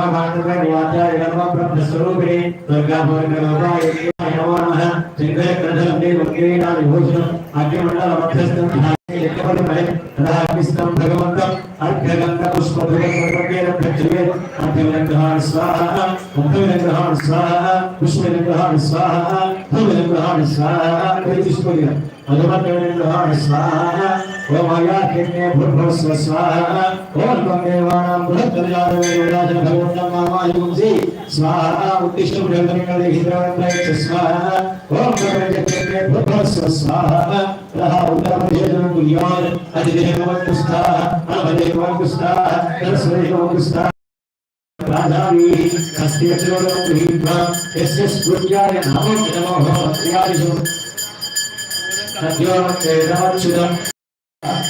महाभारतवाचार्य धर्मब्रह्मस्वरूपिणे दुर्गापूर्णलोकाय नमो नमः सिंहक्रधं देवक्रीडा विभूषणम् अग्निमण्डलमध्यस्थं तदाग्निस्तं भगवन्तम् लिए मध्य विग्रहण स्वाहा मध्य विग्रहण स्वाहा विश्व विग्रहण स्वाहा ध्रुव विग्रहण स्वाहा कृष्ण भगवान विग्रहण स्वाहा ओम आयाकिन्य भूर्भुवस्व स्वाहा ओम गंगेवाणां बृहत्कल्याण वेदाजन भगवन्तं मामायुंसि स्वाहा उद्दिष्ट बृहत्कल्याणेहितवन्तैश्च स्वाहा ओम गंगेवाणां भूर्भुवस्व स्वाहा रहा उत्तरप्रदेशनं कुल्यान् अधिदेवं कुस्ताः अनभदेवं कुस्ताः सरस्वदेवं कुस्ताः పాదామి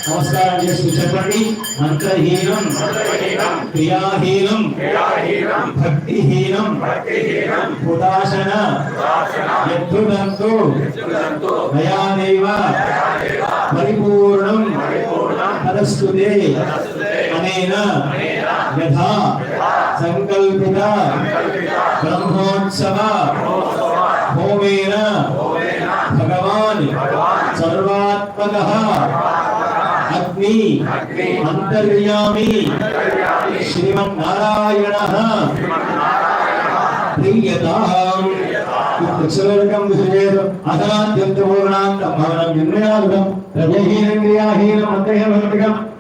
నమస్కారం చేస్తూ చెప్పండి. మంత్రహీనం క్రియాహీనం భక్తిహీనం ఉదాసన పరిపూర్ణం అనేన యథా సంకల్పిత బ్రహ్మోత్సవ హోమేన భగవాన్ సర్వాత్మక అగ్ని అంతర్యామి శ్రీమన్నారాయణ ప్రియతాం ఉత్సర్గం విజయేత్ అదాద్యంత పూర్ణాంత భవనం నిర్ణయాలుగం రజహీనం క్రియాహీనం అంతః